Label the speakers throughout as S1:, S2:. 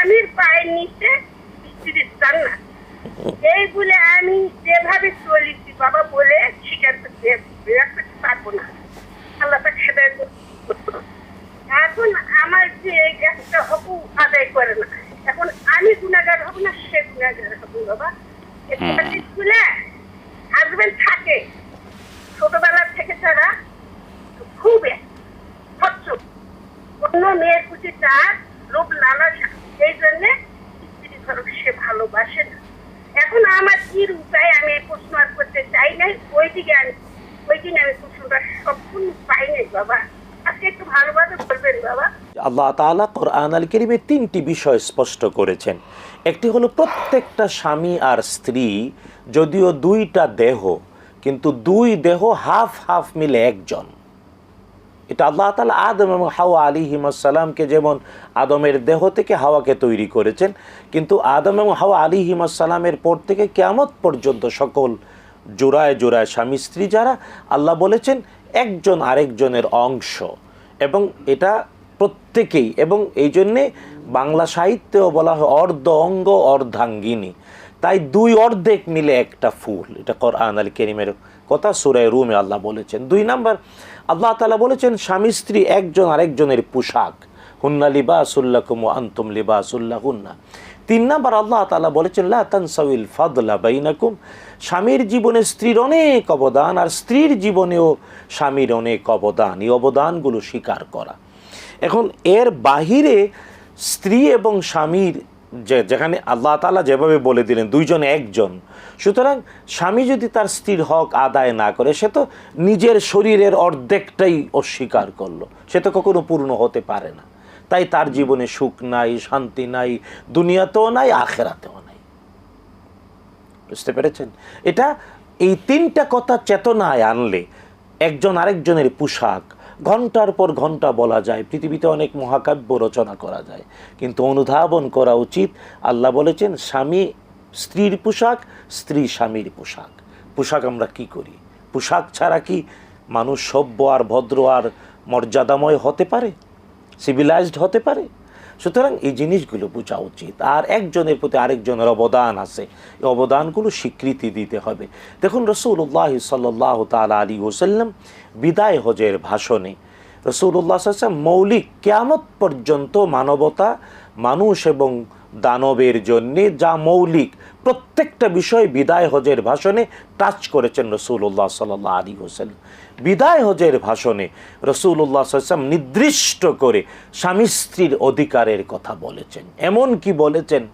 S1: স্বামীর পায়ের নিচে স্ত্রীর জান্নাত। এই বলে আমি যেভাবে চলেছি বাবা বলে স্বীকার করতে পারব না। আল্লাহ এখন আমার যে এই একটা হকু আদায় করে না এখন আমি গুণাগার হব না সে গুণাগার হব বাবা। স্কুলে হাজবেন্ড থাকে ছোটবেলা থেকে তারা খুব অন্য মেয়ের প্রতি তার লোভ লালসা। এই জন্য সে ভালোবাসে না। এখন আমার কি উপায় আমি প্রশ্ন আর করতে চাই নাই ওই দিকে আমি ওই দিন আমি প্রশ্নটা সম্পূর্ণ পাই নাই, বাবা। একটু ভালোভাবে বলবেন, বাবা।
S2: আল্লাহ তাআলা কোরআন আল কেরিমে তিনটি বিষয় স্পষ্ট করেছেন। একটি হলো প্রত্যেকটা স্বামী আর স্ত্রী, যদিও দুইটা দেহ, কিন্তু দুই দেহ হাফ হাফ মিলে একজন। এটা আল্লাহ তালা আদম এবং হাওয়া আলী হিমাসাল্লামকে যেমন আদমের দেহ থেকে হাওয়াকে তৈরি করেছেন, কিন্তু আদম এবং হাওয়া আলী হিমাসাল্লামের পর থেকে কেয়ামত পর্যন্ত সকল জোড়ায় জোড়ায় স্বামী স্ত্রী যারা, আল্লাহ বলেছেন একজন আরেকজনের অংশ। এবং এটা প্রত্যেকেই, এবং এই জন্যে বাংলা সাহিত্যেও বলা হয় অর্ধ অঙ্গ, অর্ধাঙ্গিনী। তাই দুই অর্ধেক মিলে একটা ফুল, এটা কোরআন আল কেরিমের কথা সুরায় রুমে আল্লাহ বলেছেন। দুই নাম্বার, আল্লাহ তালা বলেছেন, স্বামী স্ত্রী একজন আরেকজনের পোশাক। হুন্না লিবাসুল্লাকুম ও আন্তুম লিবাসুল্লাহ হুন্না তিন নাম্বার, আল্লাহ তালা বলেছেন, লা তানসাউল ফাদলা বাইনাকুম। স্বামীর জীবনে স্ত্রীর অনেক অবদান, আর স্ত্রীর জীবনেও স্বামীর অনেক অবদান। এই অবদানগুলো স্বীকার করা। এখন এর বাহিরে স্ত্রী এবং স্বামীর যে যেখানে আল্লাহ তালা যেভাবে বলে দিলেন, দুইজন একজন। সুতরাং স্বামী যদি তার স্ত্রীর হক আদায় না করে, সে তো নিজের শরীরের অর্ধেকটাই অস্বীকার করল। সে তো কখনো পূর্ণ হতে পারে না। তাই তার জীবনে সুখ নাই, শান্তি নাই, দুনিয়াতেও নাই, আখেরাতেও নাই। বুঝতে পেরেছেন? এটা এই তিনটা কথা চেতনায় আনলে একজন আরেকজনের পোশাক ঘণ্টার পর ঘণ্টা বলা যায়। পৃথিবীতে অনেক মহাকাব্য রচনা করা যায়। কিন্তু অনুধাবন করা উচিত। আল্লাহ বলেছেন, স্বামী স্ত্রীর পোশাক, স্ত্রী স্বামীর পোশাক। পোশাক আমরা কি করি? পোশাক ছাড়া কি মানুষ সভ্য আর ভদ্র আর মর্যাদাময় হতে পারে? সিভিলাইজড হতে পারে? সুতরাং এই জিনিসগুলো বোঝা উচিত। আর একজনের প্রতি আরেকজনের অবদান আছে। এই অবদানগুলো স্বীকৃতি দিতে হবে। দেখুন রসুল্লাহ সাল্লাহ তাল আলী ওসাল্লাম বিদায় হজের ভাষণে রসুল্লাহ মৌলিক কেয়ামত পর্যন্ত মানবতা, মানুষ এবং দানবের জন্যে যা মৌলিক, প্রত্যেকটা বিষয় বিদায় হজের ভাষণে টাচ করেছেন রসুল্লাহ সাল্লাহ আলী হোসেন বিদায় হজের ভাষণে রসুল্লাহ সাল্লাম নির্দিষ্ট করে স্বামী স্ত্রীর অধিকারের কথা বলেছেন। এমন কি বলেছেন?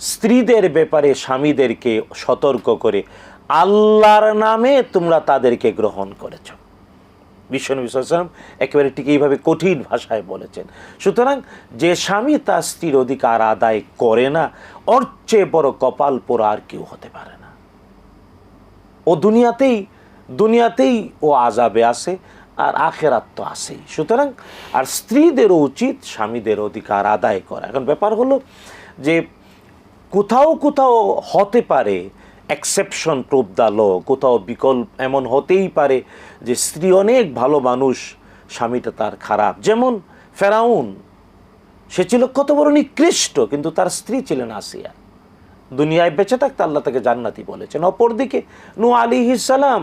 S2: স্ত্রীদের ব্যাপারে স্বামীদেরকে সতর্ক করে আল্লাহর নামে তোমরা তাদেরকে গ্রহণ করেছ। বিশ্বনবী সাল্লাম একেবারে ঠিক এইভাবে কঠিন ভাষায় বলেছেন। সুতরাং যে স্বামী তার স্ত্রীর অধিকার আদায় করে না, ওর চেয়ে বড় কপাল পোড়া আর কেউ হতে পারে না। ও দুনিয়াতেই দুনিয়াতেই ও আজাবে আসে আর আখেরাত তো আসেই সুতরাং আর স্ত্রীদেরও উচিত স্বামীদের অধিকার আদায় করা। এখন ব্যাপার হলো যে কোথাও কোথাও হতে পারে এক্সেপশন প্রুফ দ্য ল কোথাও বিকল্প এমন হতেই পারে যে স্ত্রী অনেক ভালো মানুষ, স্বামীটা তার খারাপ। যেমন ফেরাউন, সে ছিল কত বড় নিকৃষ্ট, কিন্তু তার স্ত্রী ছিলেন আসিয়া। দুনিয়ায় বেঁচে থাকতে আল্লাহ তাকে জান্নাতি বলেছেন। অপরদিকে নু আলী সালাম,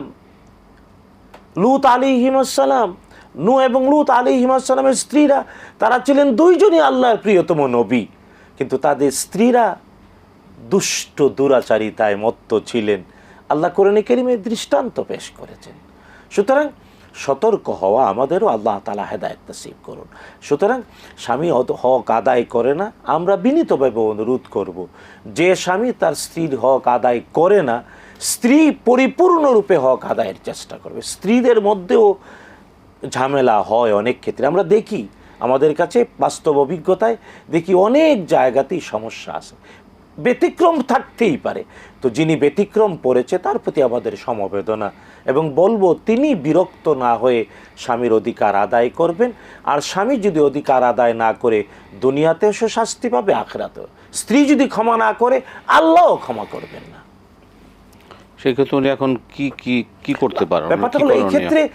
S2: লুত আলী হিমাসালাম নু এবং লুত আলী হিমাসালামের স্ত্রীরা, তারা ছিলেন দুইজনই আল্লাহর প্রিয়তম নবী। কিন্তু তাদের স্ত্রীরা দুষ্ট দুরাচারিতায় মত্ত ছিলেন। আল্লাহ কোরআন কেরিমে দৃষ্টান্ত পেশ করেছেন। সুতরাং সতর্ক হওয়া আমাদেরও আল্লাহ তালা হেদায়ত নসিব করুন। সুতরাং স্বামী হক আদায় করে না, আমরা বিনীতভাবে অনুরোধ করব, যে স্বামী তার স্ত্রীর হক আদায় করে না, স্ত্রী পরিপূর্ণরূপে হক আদায়ের চেষ্টা করবে। স্ত্রীদের মধ্যেও ঝামেলা হয় অনেক ক্ষেত্রে। আমরা দেখি আমাদের কাছে বাস্তব অভিজ্ঞতায় দেখি অনেক জায়গাতেই সমস্যা আছে। ব্যতিক্রম থাকতেই পারে। তো যিনি ব্যতিক্রম পড়েছে তার প্রতি আমাদের সমবেদনা। এবং বলব তিনি বিরক্ত না হয়ে স্বামীর অধিকার আদায় করবেন। আর স্বামী যদি অধিকার আদায় না করে দুনিয়াতেও সে শাস্তি পাবে আখরাতেও। স্ত্রী যদি ক্ষমা না করে আল্লাহও ক্ষমা করবেন না।
S3: সেক্ষেত্রে উনি এখন কি কি কি করতে পারেন?
S2: ব্যাপারটা হলো এই ক্ষেত্রে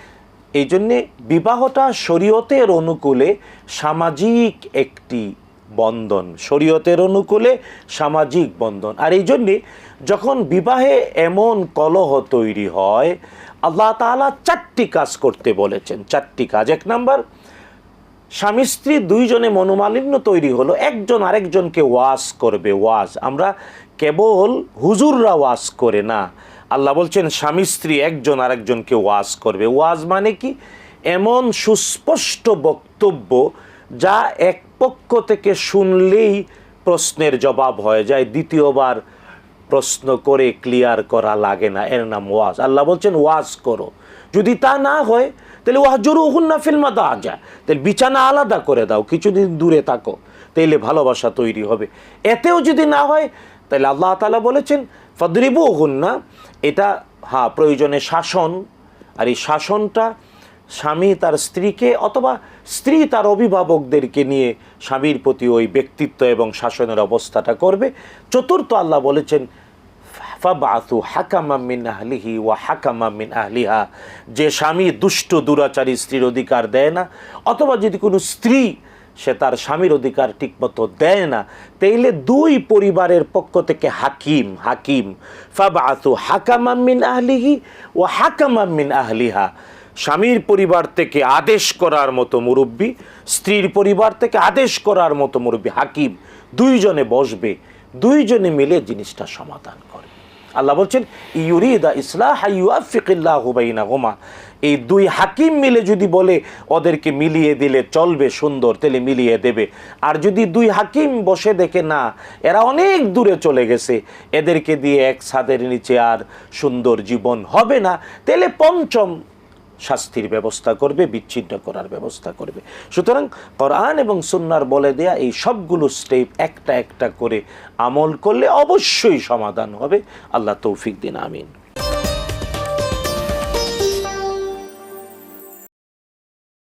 S2: এই জন্যে বিবাহটা শরীয়তের অনুকূলে সামাজিক একটি বন্ধন, শরীয়তের অনুকূলে সামাজিক বন্ধন। আর এই জন্যে যখন বিবাহে এমন কলহ তৈরি হয়, আল্লাহ তাআলা চারটি কাজ করতে বলেছেন। চারটি কাজ। এক নাম্বার, স্বামী স্ত্রী দুইজনে মনোমালিন্য তৈরি হলো। একজন আরেকজনকে ওয়াজ করবে। ওয়াজ, আমরা কেবল হুজুররা ওয়াজ করে না। আল্লাহ বলছেন, স্বামী স্ত্রী একজন আরেকজনকে ওয়াজ করবে। ওয়াজ মানে কি? এমন সুস্পষ্ট বক্তব্য যা এক পক্ষ থেকে শুনলেই প্রশ্নের জবাব হয়ে যায়। দ্বিতীয়বার প্রশ্ন করে ক্লিয়ার করা লাগে না। এর নাম ওয়াজ। আল্লাহ বলছেন, ওয়াজ করো। যদি তা না হয়, তাহলে ওয়াজরু হুন্না ফিল্মা দেওয়া যায় তাহলে বিছানা আলাদা করে দাও, কিছুদিন দূরে থাকো, তাইলে ভালোবাসা তৈরি হবে। এতেও যদি না হয় তাহলে আল্লাহ তালা বলেছেন ফদরিবু হুন্না এটা হ্যাঁ প্রয়োজনে শাসন। আর এই শাসনটা স্বামী তার স্ত্রীকে অথবা স্ত্রী তার অভিভাবকদেরকে নিয়ে স্বামীর প্রতি ওই ব্যক্তিত্ব এবং শাসনের অবস্থাটা করবে। চতুর্থ আল্লাহ বলেছেন ফাবাতু হাকামা মিন আহলিহি ওয়া হাকামা মিন আহলিহা। যে স্বামী দুষ্ট, দুরাচারী স্ত্রীর অধিকার দেয় না, অথবা যদি কোনো স্ত্রী সে তার স্বামীর অধিকার ঠিকমতো দেয় না, তাইলে দুই পরিবারের পক্ষ থেকে হাকিম হাকিম ফাবাতু হাকামা মিন আহলিহি ও হাকামা মিন আহলিহা। স্বামীর পরিবার থেকে আদেশ করার মতো মুরব্বী, স্ত্রীর পরিবার থেকে আদেশ করার মতো মুরব্বী হাকিম দুইজনে বসবে, দুইজনে মিলে জিনিসটা সমাধান করে। আল্লাহ বলছেন, ইউরিদা ইসলাহ ইউআফিকিল্লাহ হুবাইনা হোমা এই দুই হাকিম মিলে যদি বলে, ওদেরকে মিলিয়ে দিলে চলবে সুন্দর, তাহলে মিলিয়ে দেবে। আর যদি দুই হাকিম বসে দেখে, না, এরা অনেক দূরে চলে গেছে, এদেরকে দিয়ে এক ছাদের নিচে আর সুন্দর জীবন হবে না, তাহলে পঞ্চম শাস্তির ব্যবস্থা করবে, বিচ্ছিন্ন করার ব্যবস্থা করবে। সুতরাং কোরআন এবং সুন্নার বলে দেয়া এই সবগুলো স্টেপ একটা একটা করে আমল করলে অবশ্যই সমাধান হবে। আল্লাহ তৌফিক দিন, আমিন।